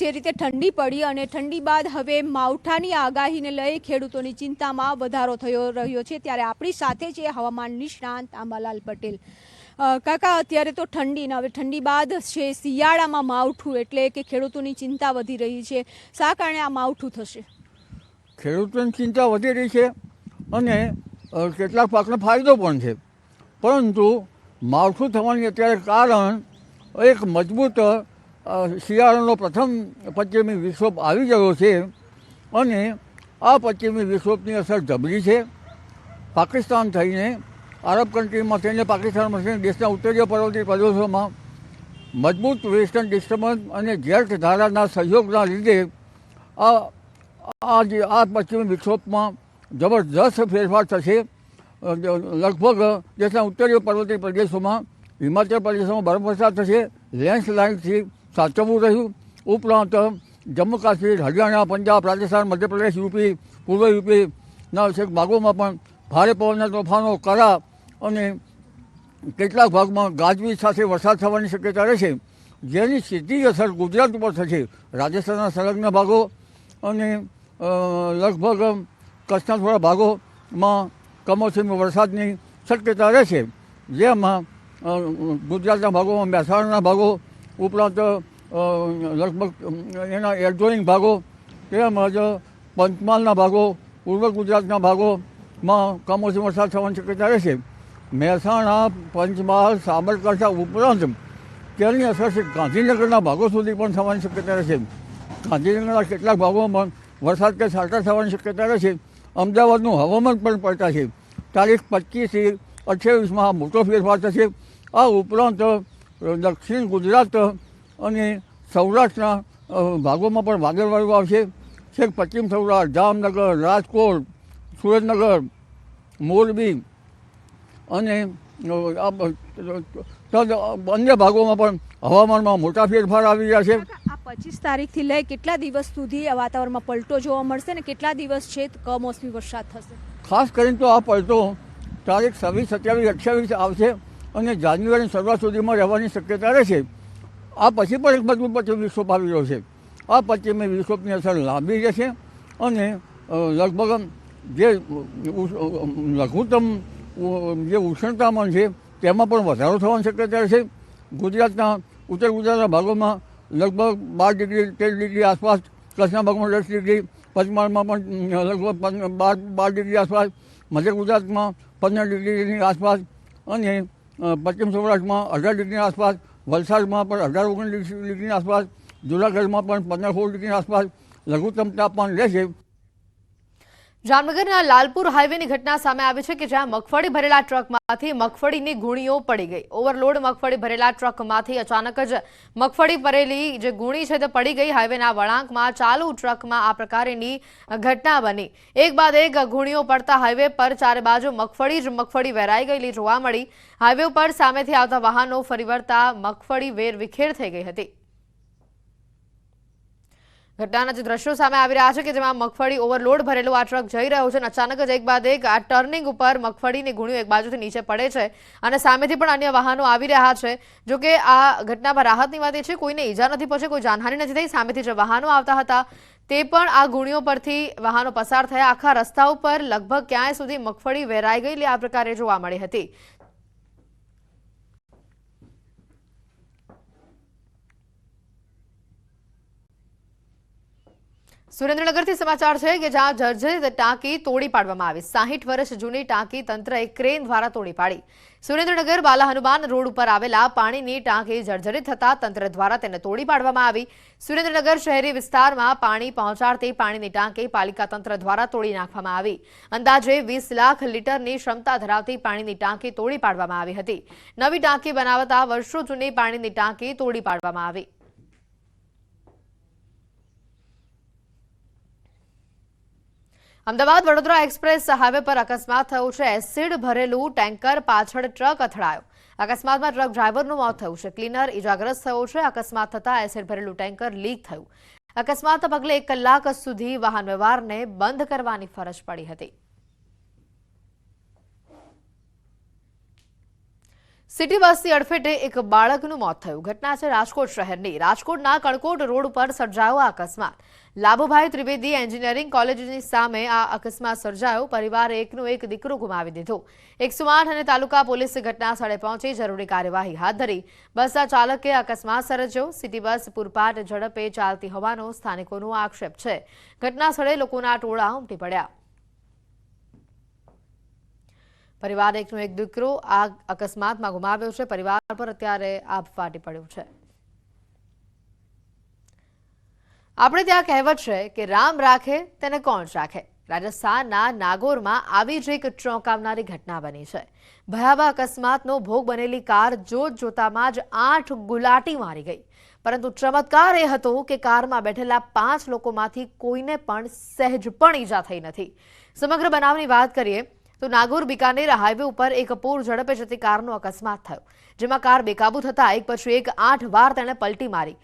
જે રીતે ઠંડી પડી અને ઠંડી બાદ હવે માવઠાની આગાહીને લઈ ખેડૂતોની ચિંતામાં વધારો થયો રહ્યો છે. ત્યારે આપણી સાથે છે હવામાન નિષ્ણાંત આંબાલાલ પટેલ. કાકા, અત્યારે તો ઠંડી ને હવે ઠંડી બાદ છે શિયાળામાં માવઠું એટલે કે ખેડૂતોની ચિંતા વધી રહી છે. શા કારણે આ માવઠું થશે? ખેડૂતોની ચિંતા વધી રહી છે અને કેટલાક પાકને ફાયદો પણ છે. પરંતુ માવઠું થવાની અત્યારે કારણ એક મજબૂત શિયાળાનો પ્રથમ પશ્ચિમી વિક્ષોભ આવી ગયો છે અને આ પશ્ચિમી વિક્ષોભની અસર જબરી છે. પાકિસ્તાન થઈને આરબ કન્ટ્રીમાં થઈને પાકિસ્તાનમાં થઈને દેશના ઉત્તરીય પર્વતીય પ્રદેશોમાં મજબૂત વેસ્ટર્ન ડિસ્ટર્બન્સ અને જેટ ધારાના સહયોગના લીધે આ આ જે આ પશ્ચિમી વિક્ષોભમાં જબરદસ્ત ફેરફાર થશે. લગભગ દેશના ઉત્તરીય પર્વતીય પ્રદેશોમાં હિમાચલ પ્રદેશમાં બરફવર્ષા થશે. લેન્ડસ્લાઇડથી સાચવવું રહ્યું. ઉપરાંત, જમ્મુ કાશ્મીર, હરિયાણા, પંજાબ, રાજસ્થાન, મધ્યપ્રદેશ, યુપી, પૂર્વ યુપીના છેક ભાગોમાં પણ ભારે પવનના તોફાનો કરા અને કેટલાક ભાગમાં ગાજવીજ સાથે વરસાદ થવાની શક્યતા રહેશે જેની સીધી અસર ગુજરાત ઉપર થશે. રાજસ્થાનના સંલગ્ન ભાગો અને લગભગ કચ્છના થોડા ભાગોમાં કમોસમી વરસાદની શક્યતા રહેશે જેમાં ગુજરાતના ભાગોમાં મહેસાણાના ભાગો, ઉપરાંત લગભગ એના એડજોઇંગ ભાગો તેમજ પંચમહાલના ભાગો, પૂર્વ ગુજરાતના ભાગોમાં કમોસમી વરસાદ થવાની શક્યતા રહેશે મહેસાણા, પંચમહાલ, સાબરકાંઠા ઉપરાંત તેની અસર ગાંધીનગરના ભાગો સુધી પણ થવાની શક્યતા રહેશે ગાંધીનગરના કેટલાક ભાગોમાં વરસાદ કે છાંટા થવાની શક્યતા રહેશે અમદાવાદનું હવામાન પણ પડતા છે. તારીખ પચીસથી અઠ્યાવીસમાં મોટો ફેરફાર થશે. આ ઉપરાંત દક્ષિણ ગુજરાત અને સૌરાષ્ટ્રના ભાગોમાં પણ વાદળવાળું આવશે છેક પશ્ચિમ સૌરાષ્ટ્ર જામનગર રાજકોટ સુરતનગર મોરબી અને અન્ય ભાગોમાં પણ હવામાનમાં મોટા ફેરફાર આવી રહ્યા છે. આ પચીસ તારીખથી લઈ કેટલા દિવસ સુધી આ વાતાવરણમાં પલટો જોવા મળશે ને કેટલા દિવસ છે કમોસમી વરસાદ થશે? ખાસ કરીને તો આ પલટો તારીખ છવ્વીસ સત્યાવીસ અઠ્યાવીસ આવશે અને જાન્યુઆરી શરૂઆત સુધીમાં રહેવાની શક્યતા રહેશે. આ પછી પણ એક મજબૂત પછી વિક્ષોભ આવી રહ્યો છે. આ પશ્ચિમી વિક્ષોભની અસર લાંબી રહેશે અને લગભગ જે લઘુત્તમ જે ઉષ્ણતામાન છે તેમાં પણ વધારો થવાની શક્યતા છે. ગુજરાતના ઉત્તર ગુજરાતના ભાગોમાં લગભગ બાર ડિગ્રી, તેર ડિગ્રી આસપાસ, કચ્છના ભાગમાં દસ ડિગ્રી, પંચમહાલમાં પણ લગભગ બાર બાર ડિગ્રી આસપાસ, મધ્ય ગુજરાતમાં પંદર ડિગ્રીની આસપાસ અને પશ્ચિમ સૌરાષ્ટ્રમાં અઢાર ડિગ્રીની આસપાસ વલસાડમાં પણ અઢાર ઓગણીસ ડિગ્રીની આસપાસ, જુનાગઢમાં પણ પંદર સોળ ડિગ્રીની આસપાસ લઘુત્તમ તાપમાન રહેશે. જામનગરના લાલપુર હાઈવેની ઘટના સામે આવી છે કે જ્યાં મગફળી ભરેલા ટ્રકમાંથી મગફળીની ગુણીઓ પડી ગઈ. ઓવરલોડ મગફળી ભરેલા ટ્રકમાંથી અચાનક જ મગફળી ભરેલી જે ગુણી છે તે પડી ગઈ. હાઈવેના વળાંકમાં ચાલુ ટ્રકમાં આ પ્રકારની ઘટના બની. એક બાદ એક ગુણીઓ પડતા હાઈવે પર ચારે બાજુ મગફળી જ મગફળી વેરાઈ ગયેલી જોવા મળી. હાઈવે પર સામેથી આવતા વાહનો ફરી વળતા મગફળી વેર વિખેર થઈ ગઈ હતી. ઘટનાના જે દ્રશ્યો સામે આવી રહ્યા છે કે જેમાં મગફળી ઓવરલોડ ભરેલું આ ટ્રક જઈ રહ્યો છે અને અચાનક જ એક બાદ એક આ ટર્નિંગ ઉપર મગફળીની ગુણીઓ એક બાજુથી નીચે પડે છે અને સામેથી પણ અન્ય વાહનો આવી રહ્યા છે. જો કે આ ઘટનામાં રાહતની વાત એ છે, કોઈને ઈજા નથી પહોંચે, કોઈ જાનહાની નથી થઈ. સામેથી જે વાહનો આવતા હતા તે પણ આ ગુણીઓ પરથી વાહનો પસાર થયા. આખા રસ્તા ઉપર લગભગ ક્યાંય સુધી મગફળી વેરાઈ ગયેલી આ પ્રકારે જોવા મળી હતી. સુરેન્દ્રનગરથી સમાચાર છે કે જ્યાં જર્જરિત ટાંકી તોડી પાડવામાં આવી. સાહીઠ વર્ષ જૂની ટાંકી તંત્રએ ક્રેન દ્વારા તોડી પાડી. સુરેન્દ્રનગર બાલા હનુમાન રોડ ઉપર આવેલા પાણીની ટાંકી જર્જરિત થતા તંત્ર દ્વારા તેને તોડી પાડવામાં આવી. સુરેન્દ્રનગર શહેરી વિસ્તારમાં પાણી પહોંચાડતી પાણીની ટાંકી પાલિકા તંત્ર દ્વારા તોડી નાખવામાં આવી. અંદાજે વીસ લાખ લીટરની ક્ષમતા ધરાવતી પાણીની ટાંકી તોડી પાડવામાં આવી હતી. નવી ટાંકી બનાવતા વર્ષો જૂની પાણીની ટાંકી તોડી પાડવામાં આવી. અમદાવાદ વડોદરા એક્સપ્રેસ હાઈવે પર અકસ્માત થયો છે. એસિડ ભરેલું ટેન્કર પાછળ ટ્રક અથડાયો. અકસ્માતમાં ટ્રક ડ્રાઈવરનું મોત થયું છે. ક્લીનર ઇજાગ્રસ્ત થયો છે. અકસ્માત થતા એસિડ ભરેલું ટેન્કર લીક થયું. અકસ્માત પગલે એક કલાક સુધી વાહન વ્યવહારને બંધ કરવાની ફરજ પડી હતી. સિટી બસની અડફેટે એક બાળકનું મોત થયું. ઘટના છે રાજકોટ શહેરની. રાજકોટના કણકોટ રોડ પર સર્જાયો આ અકસ્માત. લાભુભાઈ ત્રિવેદી એન્જિનિયરિંગ કોલેજની સામે આ અકસ્માત સર્જાયો. પરિવારે એકનો એક દીકરો ગુમાવી દીધો. એકસો આઠ અને તાલુકા પોલીસે ઘટના સ્થળે પહોંચી જરૂરી કાર્યવાહી હાથ ધરી. બસના ચાલકે અકસ્માત સર્જ્યો. સિટી બસ પૂરપાટ ઝડપે ચાલતી હોવાનો સ્થાનિકોનો આક્ષેપ છે. ઘટના સ્થળે લોકોના ટોળા ઉમટી પડ્યા. પરિવાર એકનો એક દીકરો આ અકસ્માતમાં ગુમાવ્યો છે. પરિવાર પર અત્યારે આભ ફાટી પડ્યું છે. આપણે ત્યાં કહેવત છે કે રામ રાખે, તેને કોણ રાખે? રાજસ્થાનના નાગોરમાં આવી જ એક ચોંકાવનારી ઘટના બની છે. ભયાવહ અકસ્માતનો ભોગ બનેલી કાર જોત જોતામાં જ આઠ ગુલાટી મારી ગઈ. પરંતુ ચમત્કાર એ હતો કે કારમાં બેઠેલા પાંચ લોકોમાંથી કોઈને પણ સહેજ પણ ઈજા થઈ નથી. સમગ્ર બનાવની વાત કરીએ તો નાગોર બિકાનેર હાઈવે ઉપર એક પૂર ઝડપે જતી કારનો અકસ્માત થયો, જેમાં કાર બેકાબુ થતા એક પછી એક આઠ વાર તેણે પલટી મારી.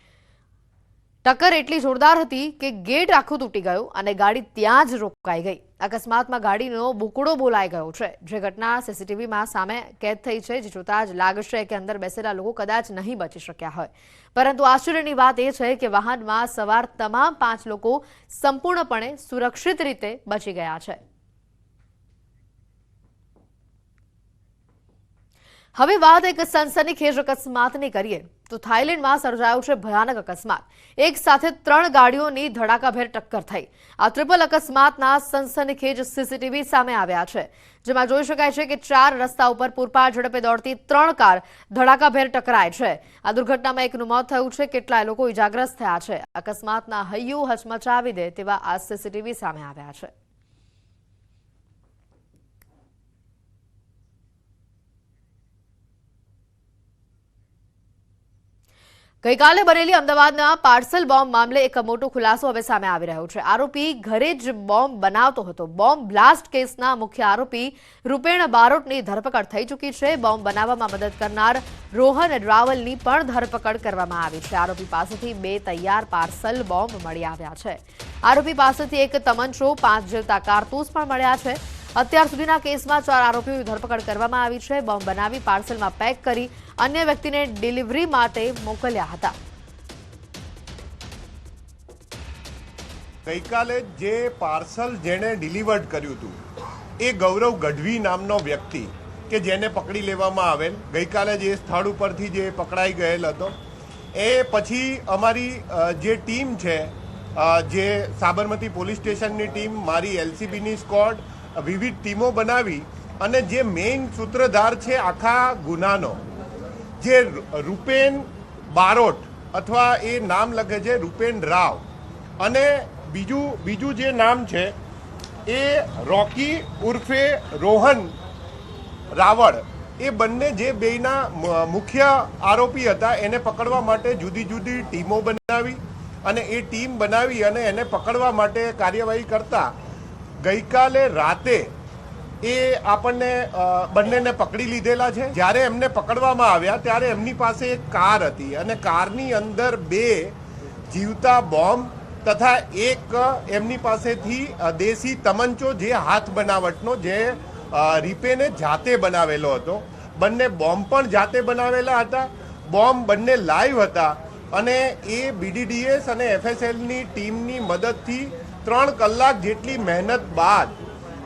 ટક્કર એટલી જોરદાર હતી કે ગેટ આખું તૂટી ગયું અને ગાડી ત્યાં જ રોકાઈ ગઈ. અકસ્માતમાં ગાડીનો બુકડો બોલાઈ ગયો છે, જે ઘટના સીસીટીવીમાં સામે કેદ થઈ છે, જે જોતા જ લાગશે કે અંદર બેસેલા લોકો કદાચ નહીં બચી શક્યા હોય. પરંતુ આશ્ચર્યની વાત એ છે કે વાહનમાં સવાર તમામ પાંચ લોકો સંપૂર્ણપણે સુરક્ષિત રીતે બચી ગયા છે. હવે વાત એક સનસનીખેજ અકસ્માતની કરીએ, તો થાઇલેન્ડમાં સર્જાયો છે ભયાનક અકસ્માત. એક સાથે ત્રણ ગાડીઓની ધડાકાભેર ટક્કર થઈ. આ ટ્રિપલ અકસ્માતના સનસનીખેજ સીસીટીવી સામે આવ્યા છે, જેમાં જોઈ શકાય છે કે ચાર રસ્તા ઉપર પૂરપાર ઝડપે દોડતી ત્રણ કાર ધડાકાભેર ટકરાય છે. આ દુર્ઘટનામાં એકનું મોત થયું છે, કેટલાય લોકો ઇજાગ્રસ્ત થયા છે. અકસ્માતના હૈયું હચમચાવી દે તેવા આ સીસીટીવી સામે આવ્યા છે. ગઈકાલે બનેલી અમદાવાદના પાર્સલ બોમ્બ મામલે એક મોટો ખુલાસો હવે સામે આવી રહ્યો છે. આરોપી ઘરે જ બોમ્બ બનાવતો હતો. બોમ્બ બ્લાસ્ટ કેસના મુખ્ય આરોપી રૂપેણ બારોટની ધરપકડ થઈ ચૂકી છે. બોમ્બ બનાવવામાં મદદ કરનાર રોહન રાવલની પણ ધરપકડ કરવામાં આવી છે. આરોપી પાસેથી બે તૈયાર પાર્સલ બોમ્બ મળી આવ્યા છે. આરોપી પાસેથી એક તમંચો, પાંચ જેવતા કારતૂસ પણ મળ્યા છે. અત્યાર સુધીના કેસમાં ચાર આરોપીઓની ધરપકડ કરવામાં આવી છે. બોમ્બ બનાવી પાર્સલમાં પેક કરી અન્ય વ્યક્તિને ડિલિવરી માટે મોકલ્યા હતા. ગઈકાલે જે પાર્સલ જેણે ડિલિવર્ડ કર્યું હતું, એ ગૌરવ ગઢવી નામનો વ્યક્તિ કે જેને પકડી લેવામાં આવેલ. ગઈકાલે જે સ્થળ ઉપરથી જે પકડાઈ ગયેલ હતો, એ પછી અમારી જે ટીમ છે જે સાબરમતી પોલીસ સ્ટેશનની ટીમ, મારી એલસીબીની સ્કોડ વિવિધ ટીમો બનાવી અને જે મેઇન સૂત્રધાર છે આખા ગુનાનો, જે રૂપેન બારોટ અથવા એ નામ લખે છે રૂપેન રાવ. અને બીજું બીજું જે નામ છે એ રોકી ઉર્ફે રોહન રાવળ. એ બંને જે બેયના મુખ્ય આરોપી હતા, એને પકડવા માટે જુદી જુદી ટીમો બનાવી અને એ ટીમ બનાવી અને એને પકડવા માટે કાર્યવાહી કરતા ગઈકાલે રાતે એ આપણને બંનેને પકડી લીધેલા છે. જ્યારે એમને પકડવામાં આવ્યા, ત્યારે એમની પાસે એક કાર હતી અને કારની અંદર બે જીવતા બોમ્બ તથા એક એમની પાસેથી દેશી તમંચો જે હાથ બનાવટનો, જે રીપેને જાતે બનાવેલો હતો. બંને બોમ્બ પણ જાતે બનાવેલા હતા. બોમ્બ બંને લાઈવ હતા અને એ બીડીડીએસ અને એફએસએલની ટીમની મદદથી ત્રણ કલાક જેટલી મહેનત બાદ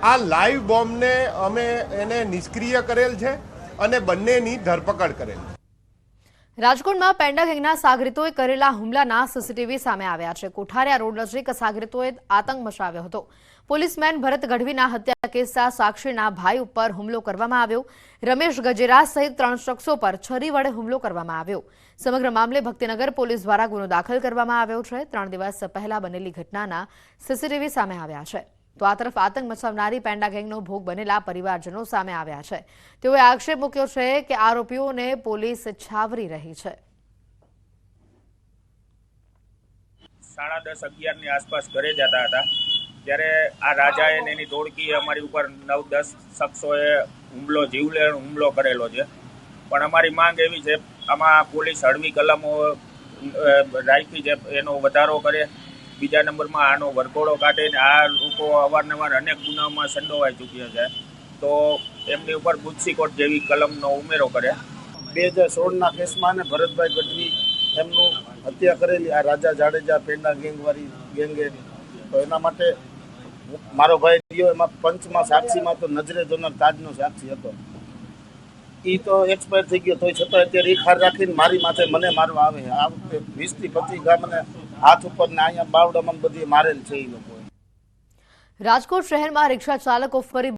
આ લાઈવ બોમ્બને અમે એને નિષ્ક્રિય કરેલ છે અને બંનેની ધરપકડ કરેલ છે. રાજકોટમાં પેન્ડા ગેંગના સાગરીતોએ કરેલા હુમલાના સીસીટીવી સામે આવ્યા છે. કોઠારિયા રોડ નજીક સાગરીતોએ આતંક મચાવ્યો હતો. પોલીસમેન ભરત ગઢવીના હત્યા કેસના સાક્ષીના ભાઈ ઉપર હુમલો કરવામાં આવ્યો. રમેશ ગજેરા સહિત ત્રણ શખ્સો પર છરી વડે હુમલો કરવામાં આવ્યો. સમગ્ર મામલે ભક્તિનગર પોલીસ દ્વારા ગુનો દાખલ કરવામાં આવ્યો છે. ત્રણ દિવસ પહેલા બનેલી ઘટનાના સીસીટીવી સામે આવ્યા છે. તો આ તરફ આતંક મચાવનારી પેન્ડા ગેંગનો ભોગ બનેલા પરિવારજનો સામે આવ્યા છે. તેઓએ આક્ષેપ મૂક્યો છે કે આરોપીઓને પોલીસ છાવરી રહી છે. સાડા દસ અગિયારની આસપાસ ઘરે જતા હતા. ત્યારે આ રાજાએ ને એની ટોળકીએ અમારી ઉપર નવ દસ શખ્સોએ હુમલો, જીવલેણ હુમલો કરેલો છે. પણ અમારી માંગ એવી છે, આમાં પોલીસ હળવી કલમો રાખી છે, એનો વધારો કરે. બીજા નંબરમાં આનો વરઘોડો કાઢીને આ લોકો અવારનવાર અનેક ગુનાઓમાં સંડોવાઈ ચૂક્યા છે. તો એમની ઉપર બુદ્ધિકોટ જેવી કલમનો ઉમેરો કરે બે હજાર સોળના કેસમાં અને ભરતભાઈ ગઢવી એમનું હત્યા કરેલી આ રાજા જાડેજા પેંડા ગેંગવાળી ગેંગે. તો એના માટે મારો ભાઈ રહ્યો, એમાં પંચમાં સાક્ષીમાં તો નજરે જોનાર તાજનો સાક્ષી હતો. એ તો એક્સપાયર થઈ ગયો, તોય છતાં અત્યારે એ ખાર રાખીને મારી માથે મને મારવા આવે આ વખતે વીસથી પચીસ ગામ મને હાથ ઉપર ને અહીંયા બાવડામાં બધી મારેલ છે એ લોકોએ રાજકોટ શહેરમાં રિક્ષા ચાલકો ફરી